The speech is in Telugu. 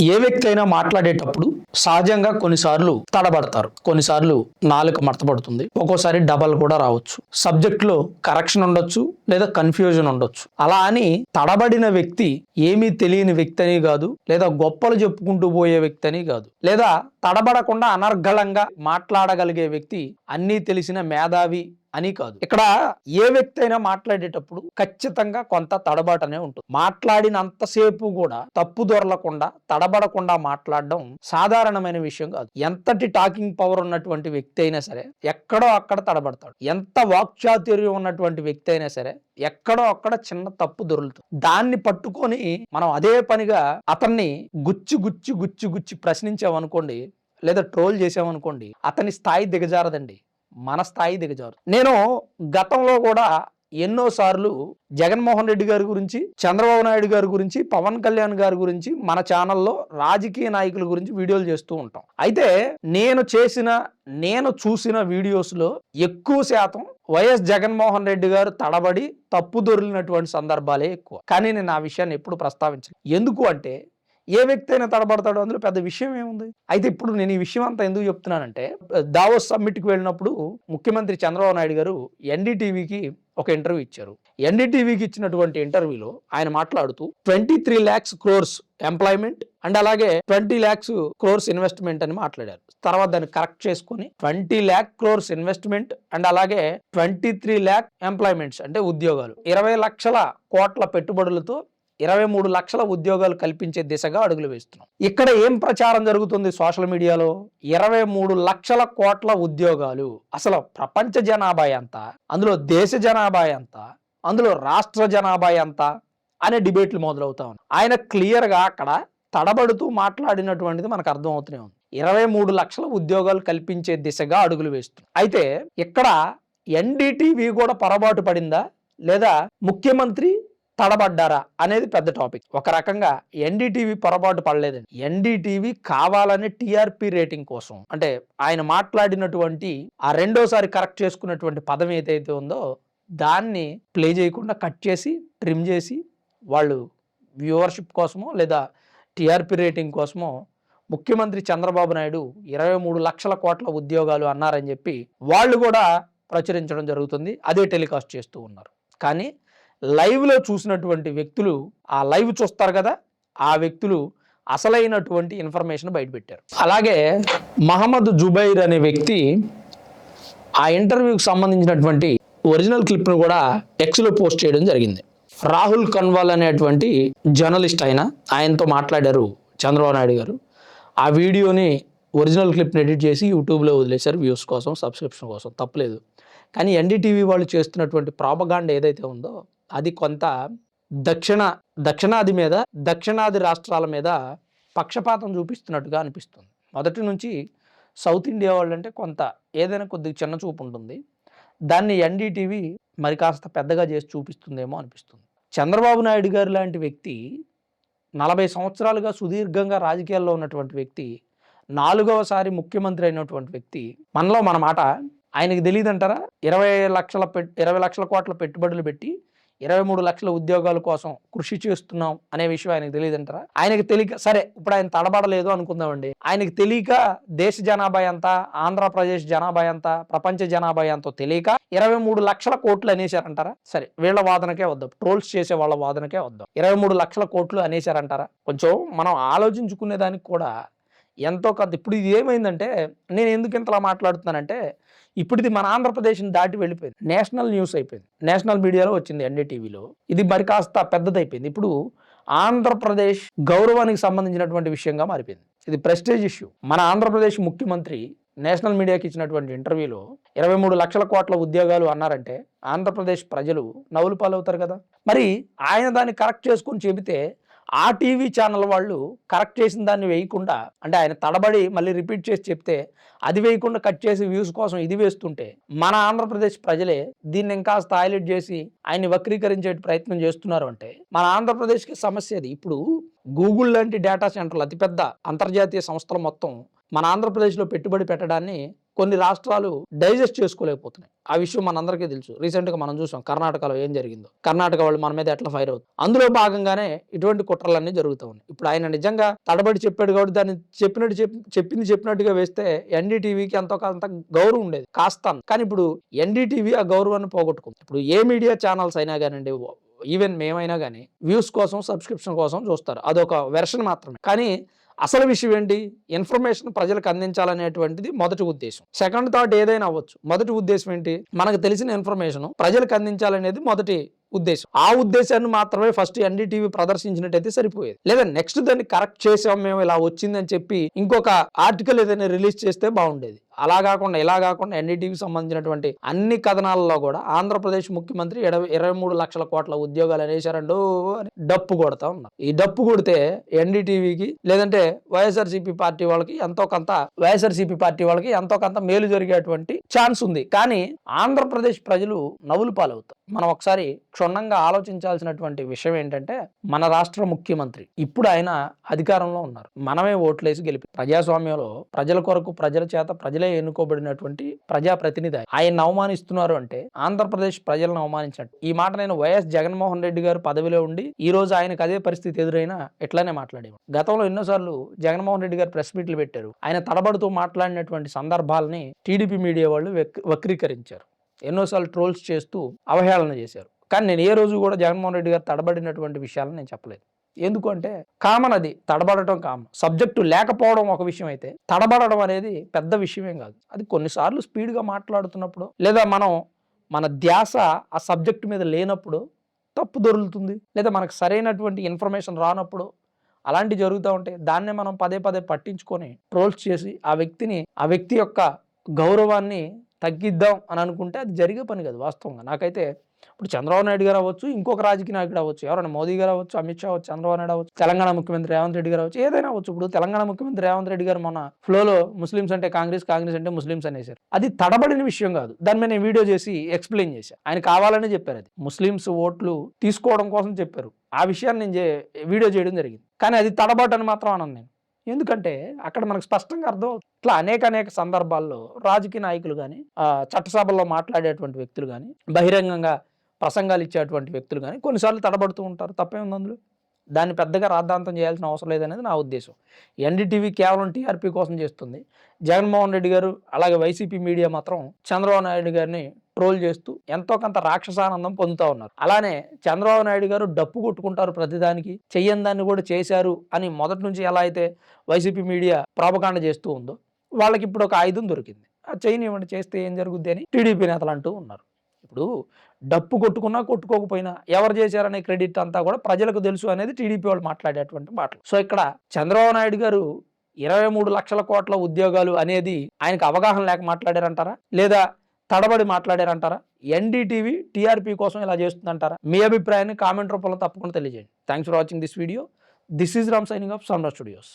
ఏ వ్యక్తి అయినా మాట్లాడేటప్పుడు సహజంగా కొన్నిసార్లు తడబడతారు. కొన్నిసార్లు నాలుక మడతపడుతుంది. ఒక్కోసారి డబల్ కూడా రావచ్చు. సబ్జెక్ట్లో కరెక్షన్ ఉండొచ్చు లేదా కన్ఫ్యూజన్ ఉండొచ్చు. అలా అని తడబడిన వ్యక్తి ఏమీ తెలియని వ్యక్తి అని కాదు లేదా గొప్పలు చెప్పుకుంటూ పోయే వ్యక్తి అని కాదు. లేదా తడబడకుండా అనర్గళంగా మాట్లాడగలిగే వ్యక్తి అన్నీ తెలిసిన మేధావి అని కాదు. ఇక్కడ ఏ వ్యక్తి అయినా మాట్లాడేటప్పుడు ఖచ్చితంగా కొంత తడబాటనే ఉంటుంది. మాట్లాడినంతసేపు కూడా తప్పు దొరలకుండా తడబడకుండా మాట్లాడడం సాధారణమైన విషయం కాదు. ఎంతటి టాకింగ్ పవర్ ఉన్నటువంటి వ్యక్తి అయినా సరే ఎక్కడో అక్కడ తడబడతాడు. ఎంత వాక్చాతుర్యం ఉన్నటువంటి వ్యక్తి అయినా సరే ఎక్కడో అక్కడ చిన్న తప్పు దొరుకుతుంది. దాన్ని పట్టుకొని మనం అదే పనిగా అతన్ని గుచ్చి గుచ్చి గుచ్చి గుచ్చి ప్రశ్నించామనుకోండి లేదా ట్రోల్ చేసామనుకోండి అతని స్థాయి దిగజారదండి. మన స్థాయి దిగజారు. నేను గతంలో కూడా ఎన్నోసార్లు జగన్మోహన్ రెడ్డి గారి గురించి చంద్రబాబు నాయుడు గారి గురించి పవన్ కళ్యాణ్ గారి గురించి మన ఛానల్లో రాజకీయ నాయకుల గురించి వీడియోలు చేస్తూ ఉంటాం. అయితే నేను చేసిన నేను చూసిన వీడియోస్లో ఎక్కువ శాతం వైఎస్ జగన్మోహన్ రెడ్డి గారు తడబడి తప్పు దొరికినటువంటి సందర్భాలే ఎక్కువ. కానీ నేను ఆ విషయాన్ని ఎప్పుడు ప్రస్తావించను. ఎందుకు అంటే ఏ వ్యక్తి అయినా తడబడతాడో? అందులో పెద్ద విషయం ఏముంది? అయితే ఇప్పుడు నేను ఈ విషయం అంతా ఎందుకు చెప్తున్నానంటే దావోస్ సమ్మిట్కి వెళ్ళినప్పుడు ముఖ్యమంత్రి చంద్రబాబు నాయుడు గారు ఎన్డీటీవీకి ఒక ఇంటర్వ్యూ ఇచ్చారు. ఎన్డీటీవీకి ఇచ్చినటువంటి ఇంటర్వ్యూలో ఆయన మాట్లాడుతూ twenty three lakhs crores employment and అలాగే ట్వంటీ ల్యాక్స్ క్రోర్స్ ఇన్వెస్ట్మెంట్ అని మాట్లాడారు. తర్వాత దాన్ని కరెక్ట్ చేసుకొని twenty lakh crores investment and అలాగే ట్వంటీ త్రీ ల్యాక్ ఎంప్లాయ్మెంట్స్ అంటే ఉద్యోగాలు ఇరవై లక్షల కోట్ల పెట్టుబడులతో ఇరవై మూడు లక్షల ఉద్యోగాలు కల్పించే దిశగా అడుగులు వేస్తున్నాం. ఇక్కడ ఏం ప్రచారం జరుగుతుంది సోషల్ మీడియాలో? ఇరవై మూడు లక్షల కోట్ల ఉద్యోగాలు. అసలు ప్రపంచ జనాభా ఎంత? అందులో దేశ జనాభా ఎంత? అందులో రాష్ట్ర జనాభా ఎంత? అనే డిబేట్లు మొదలవుతా ఉన్నాయి. ఆయన క్లియర్గా అక్కడ తడబడుతూ మాట్లాడినటువంటిది మనకు అర్థమవుతూనే ఉంది. ఇరవై మూడు లక్షల ఉద్యోగాలు కల్పించే దిశగా అడుగులు వేస్తుంది అయితే ఇక్కడ ఎన్డీటీవీ కూడా పొరపాటు పడిందా? లేదా ముఖ్యమంత్రి తడబడ్డారా అనేది పెద్ద టాపిక్. ఒక రకంగా ఎన్డీటీవీ పొరపాటు పడలేదండి. ఎన్డీటీవీ కావాలని టీఆర్పీ రేటింగ్ కోసం. అంటే ఆయన మాట్లాడినటువంటి ఆ రెండోసారి కరెక్ట్ చేసుకున్నటువంటి పదం ఏదైతే ఉందో దాన్ని ప్లే చేయకుండా కట్ చేసి ట్రిమ్ చేసి వాళ్ళు వ్యూవర్షిప్ కోసమో లేదా టీఆర్పీ రేటింగ్ కోసమో ముఖ్యమంత్రి చంద్రబాబు నాయుడు ఇరవై మూడు లక్షల కోట్ల ఉద్యోగాలు అన్నారని చెప్పి వాళ్ళు కూడా ప్రచురించడం జరుగుతుంది. అదే టెలికాస్ట్ చేస్తూ ఉన్నారు. కానీ లైవ్లో చూసినటువంటి వ్యక్తులు ఆ లైవ్ చూస్తారు కదా ఆ వ్యక్తులు అసలైనటువంటి ఇన్ఫర్మేషన్ బయటపెట్టారు. అలాగే మహమ్మద్ జుబైర్ అనే వ్యక్తి ఆ ఇంటర్వ్యూకి సంబంధించినటువంటి ఒరిజినల్ క్లిప్ను కూడా ఎక్స్లో పోస్ట్ చేయడం జరిగింది. రాహుల్ కన్వాల్ అనేటువంటి జర్నలిస్ట్ ఆయన ఆయనతో మాట్లాడారు చంద్రబాబు నాయుడు గారు. ఆ వీడియోని ఒరిజినల్ క్లిప్ని ఎడిట్ చేసి యూట్యూబ్లో వదిలేశారు వ్యూస్ కోసం సబ్స్క్రిప్షన్ కోసం తప్పలేదు. కానీ ఎన్డీటీవీ వాళ్ళు చేస్తున్నటువంటి ప్రాపగాండ ఏదైతే ఉందో అది కొంత దక్షిణ దక్షిణాది మీద దక్షిణాది రాష్ట్రాల మీద పక్షపాతం చూపిస్తున్నట్టుగా అనిపిస్తుంది. మొదటి నుంచి సౌత్ ఇండియా వాళ్ళు అంటే కొంత ఏదైనా కొద్దిగా చిన్న చూపు ఉంటుంది. దాన్ని ఎన్డీటీవీ మరి కాస్త పెద్దగా చేసి చూపిస్తుందేమో అనిపిస్తుంది. చంద్రబాబు నాయుడు గారు లాంటి వ్యక్తి నలభై సంవత్సరాలుగా సుదీర్ఘంగా రాజకీయాల్లో ఉన్నటువంటి వ్యక్తి నాలుగవసారి ముఖ్యమంత్రి అయినటువంటి వ్యక్తి మనలో మన మాట ఆయనకి తెలియదంటారా ఇరవై లక్షల పెట్ ఇరవై లక్షల కోట్ల పెట్టుబడులు పెట్టి ఇరవై మూడు లక్షల ఉద్యోగాల కోసం కృషి చేస్తున్నాం అనే విషయం ఆయనకు తెలియదంటారా? ఆయనకు తెలియక సరే ఇప్పుడు ఆయన తడబడలేదు అనుకుందామండి. ఆయనకి తెలియక దేశ జనాభా ఎంత ఆంధ్రప్రదేశ్ జనాభా ఎంత ప్రపంచ జనాభా ఎంతో తెలియక ఇరవై మూడు లక్షల కోట్లు అనేశారంటారా? సరే వీళ్ళ వాదనకే వద్దాం. ట్రోల్స్ చేసే వాళ్ళ వాదనకే వద్దాం. ఇరవై మూడు లక్షల కోట్లు అనేశారంటారా? కొంచెం మనం ఆలోచించుకునే దానికి కూడా ఎంతో కొంత ఇప్పుడు ఇది ఏమైందంటే నేను ఎందుకు ఇంతలా మాట్లాడుతున్నానంటే ఇప్పుడుది మన ఆంధ్రప్రదేశ్ని దాటి వెళ్ళిపోయింది. నేషనల్ న్యూస్ అయిపోయింది. నేషనల్ మీడియాలో వచ్చింది ఎన్డీటీవీలో. ఇది మరి కాస్త పెద్దదైపోయింది. ఇప్పుడు ఆంధ్రప్రదేశ్ గౌరవానికి సంబంధించినటువంటి విషయంగా మారిపోయింది. ఇది ప్రెస్టేజ్ ఇష్యూ. మన ఆంధ్రప్రదేశ్ ముఖ్యమంత్రి నేషనల్ మీడియాకి ఇచ్చినటువంటి ఇంటర్వ్యూలో ఇరవై మూడు లక్షల కోట్ల ఉద్యోగాలు అన్నారంటే ఆంధ్రప్రదేశ్ ప్రజలు నవ్వులు పాలవుతారు కదా. మరి ఆయన దాన్ని కరెక్ట్ చేసుకొని చెబితే ఆ టీవీ ఛానల్ వాళ్ళు కరెక్ట్ చేసిన దాన్ని వేయకుండా అంటే ఆయన తడబడి మళ్ళీ రిపీట్ చేసి చెప్తే అది వేయకుండా కట్ చేసి వ్యూస్ కోసం ఇది వేస్తుంటే మన ఆంధ్రప్రదేశ్ ప్రజలే దీన్ని ఇంకా హైలైట్ చేసి ఆయన్ని వక్రీకరించే ప్రయత్నం చేస్తున్నారు అంటే మన ఆంధ్రప్రదేశ్కి సమస్య అది. ఇప్పుడు గూగుల్ లాంటి డేటా సెంటర్లు అతిపెద్ద అంతర్జాతీయ సంస్థలు మొత్తం మన ఆంధ్రప్రదేశ్లో పెట్టుబడి పెట్టడాన్ని కొన్ని రాష్ట్రాలు డైజెస్ట్ చేసుకోలేకపోతున్నాయి. ఆ విషయం మనందరికీ తెలుసు. రీసెంట్గా మనం చూసాం కర్ణాటకలో ఏం జరిగిందో. కర్ణాటక వాళ్ళు మన మీద ఎట్లా ఫైర్ అవుతుంది అందులో భాగంగానే ఇటువంటి కుట్రలన్నీ జరుగుతూ ఉన్నాయి. ఇప్పుడు ఆయన నిజంగా తడబడి చెప్పాడు కాబట్టి దాన్ని చెప్పినట్టు చెప్పింది చెప్పినట్టుగా వేస్తే ఎన్డీటీవీకి ఎంతో కొంత గౌరవం ఉండేది. కాస్త కానీ ఇప్పుడు ఎన్డీటీవీ ఆ గౌరవాన్ని పోగొట్టుకుంది. ఇప్పుడు ఏ మీడియా ఛానల్స్ అయినా కానివ్వండి ఈవెన్ మేమైనా కానీ వ్యూస్ కోసం సబ్స్క్రిప్షన్ కోసం చూస్తారు. అదొక వెర్షన్ మాత్రమే. కానీ అసలు విషయం ఏంటి? ఇన్ఫర్మేషన్ ప్రజలకు అందించాలనేటువంటిది మొదటి ఉద్దేశం. సెకండ్ థాట్ ఏదైనా అవ్వచ్చు. మొదటి ఉద్దేశం ఏంటి? మనకు తెలిసిన ఇన్ఫర్మేషన్ ప్రజలకు అందించాలనేది మొదటి ఉద్దేశం. ఆ ఉద్దేశాన్ని మాత్రమే ఫస్ట్ ఎన్డీటీవీ ప్రదర్శించినట్టయితే సరిపోయేది. లేదా నెక్స్ట్ దాన్ని కరెక్ట్ చేసాం మేము ఇలా వచ్చిందని చెప్పి ఇంకొక ఆర్టికల్ ఏదైనా రిలీజ్ చేస్తే బాగుండేది. అలా కాకుండా ఇలా కాకుండా ఎన్డీటీవీకి సంబంధించినటువంటి అన్ని కథనాలలో కూడా ఆంధ్రప్రదేశ్ ముఖ్యమంత్రి ఇరవై ఇరవై మూడు లక్షల కోట్ల ఉద్యోగాలు అనేసారండో అని డప్పు కొడతా ఉన్నారు. ఈ డప్పు కొడితే ఎన్డీటీవీకి లేదంటే వైఎస్ఆర్సీపీ పార్టీ వాళ్ళకి ఎంతో కొంత వైఎస్ఆర్సీపీ పార్టీ వాళ్ళకి ఎంతో కొంత మేలు జరిగేటువంటి ఛాన్స్ ఉంది. కానీ ఆంధ్రప్రదేశ్ ప్రజలు నవ్వులు పాలవుతారు. మనం ఒకసారి క్షుణ్ణంగా ఆలోచించాల్సినటువంటి విషయం ఏంటంటే మన రాష్ట్ర ముఖ్యమంత్రి ఇప్పుడు ఆయన అధికారంలో ఉన్నారు. మనమే ఓట్లేసి గెలిపి ప్రజాస్వామ్యంలో ప్రజల కొరకు ప్రజల చేత ప్రజల ఎన్నుకోబడినటువంటి ప్రజాప్రతినిధి ఆయన. అవమానిస్తున్నారు అంటే ఆంధ్రప్రదేశ్ ప్రజలను అవమానించినట్టు ఈ మాట నేను వైఎస్ జగన్మోహన్ రెడ్డి గారు పదవిలో ఉండి ఈ రోజు ఆయనకు అదే పరిస్థితి ఎదురైనా ఎట్లానే మాట్లాడేవాడు. గతంలో ఎన్నోసార్లు జగన్మోహన్ రెడ్డి గారు ప్రెస్ మీట్లు పెట్టారు. ఆయన తడబడుతూ మాట్లాడినటువంటి సందర్భాలని టీడీపీ మీడియా వాళ్ళు వక్రీకరించారు. ఎన్నోసార్లు ట్రోల్స్ చేస్తూ అవహేళన చేశారు. కానీ నేను ఏ రోజు కూడా జగన్మోహన్ రెడ్డి గారు తడబడినటువంటి విషయాలను నేను చెప్పలేదు. ఎందుకంటే కామన్ అది తడబడటం కామన్. సబ్జెక్టు లేకపోవడం ఒక విషయం అయితే తడబడడం అనేది పెద్ద విషయమేం కాదు. అది కొన్నిసార్లు స్పీడ్గా మాట్లాడుతున్నప్పుడు లేదా మనం మన ధ్యాస ఆ సబ్జెక్టు మీద లేనప్పుడు తప్పు దొరుకుతుంది లేదా మనకు సరైనటువంటి ఇన్ఫర్మేషన్ రానప్పుడు అలాంటివి జరుగుతూ ఉంటాయి. దాన్నే మనం పదే పదే పట్టించుకొని ట్రోల్స్ చేసి ఆ వ్యక్తిని ఆ వ్యక్తి యొక్క గౌరవాన్ని తగ్గిద్దాం అని అనుకుంటే అది జరిగే పని కాదు వాస్తవంగా. నాకైతే ఇప్పుడు చంద్రబాబు నాయుడు గారు అవ్వచ్చు ఇంకొక రాజకీయ నాయకుడు అవ్వచ్చు ఎవరైనా మోదీ గారు అవ్వచ్చు అమిత్ షా అవ్వచ్చు చంద్రబాబు నాయుడు అవ్వచ్చు తెలంగాణ ముఖ్యమంత్రి రేవంత్ రెడ్డి గారు అవ్వచ్చు ఏదైనా అవ్వచ్చు. ఇప్పుడు తెలంగాణ ముఖ్యమంత్రి రేవంత్ రెడ్డి గారు మొన్న ఫ్లోలో ముస్లిమ్స్ అంటే కాంగ్రెస్ కాంగ్రెస్ అంటే ముస్లిమ్స్ అనేసారు అది తడబడిన విషయం కాదు. దాని మీద నేను వీడియో చేసి ఎక్స్ప్లెయిన్ చేశాను ఆయన కావాలనే చెప్పారు అది. ముస్లిమ్స్ ఓట్లు తీసుకోవడం కోసం చెప్పారు. ఆ విషయాన్ని నేను చే- వీడియో చేయడం జరిగింది. కానీ అది తడబాటు అని మాత్రం అన్నాను నేను. ఎందుకంటే అక్కడ మనకు స్పష్టంగా అర్థం ఇట్లా అనేక అనేక సందర్భాల్లో రాజకీయ నాయకులు కానీ చట్టసభల్లో మాట్లాడేటువంటి వ్యక్తులు కానీ బహిరంగంగా ప్రసంగాలు ఇచ్చేటువంటి వ్యక్తులు కానీ కొన్నిసార్లు తడబడుతూ ఉంటారు. తప్పేముంది అందులో? దాన్ని పెద్దగా రాద్ధాంతం చేయాల్సిన అవసరం లేదనేది నా ఉద్దేశం. ఎన్డీటీవీ కేవలం టీఆర్పీ కోసం చేస్తుంది. జగన్మోహన్ రెడ్డి గారు అలాగే వైసీపీ మీడియా మాత్రం చంద్రబాబు నాయుడు గారిని ట్రోల్ చేస్తూ ఎంతో కొంత రాక్షసానందం పొందుతూ ఉన్నారు. అలానే చంద్రబాబు నాయుడు గారు డప్పు కొట్టుకుంటారు ప్రతిదానికి చెయ్యని దాన్ని కూడా చేశారు అని మొదటి నుంచి ఎలా అయితే వైసీపీ మీడియా ప్రాపకాండ చేస్తూ ఉందో వాళ్ళకి ఇప్పుడు ఒక ఆయుధం దొరికింది. ఆ చేయనివ్వండి చేస్తే ఏం జరుగుద్ది అని టీడీపీ నేతలు అంటూ ఉన్నారు. ఇప్పుడు డప్పు కొట్టుకున్నా కొట్టుకోకపోయినా ఎవరు చేశారనే క్రెడిట్ అంతా కూడా ప్రజలకు తెలుసు అనేది టీడీపీ వాళ్ళు మాట్లాడేటువంటి మాటలు. సో ఇక్కడ చంద్రబాబు నాయుడు గారు ఇరవై మూడు లక్షల కోట్ల ఉద్యోగాలు అనేది ఆయనకు అవగాహన లేక మాట్లాడారంటారా? లేదా తడబడి మాట్లాడారంటారా? ఎన్డీటీవీ టీఆర్పీ కోసం ఇలా చేస్తుందంటారా? మీ అభిప్రాయాన్ని కామెంట్ రూపంలో తప్పకుండా తెలియజేయండి. Thanks for watching this video this is Ram signing off Samra studios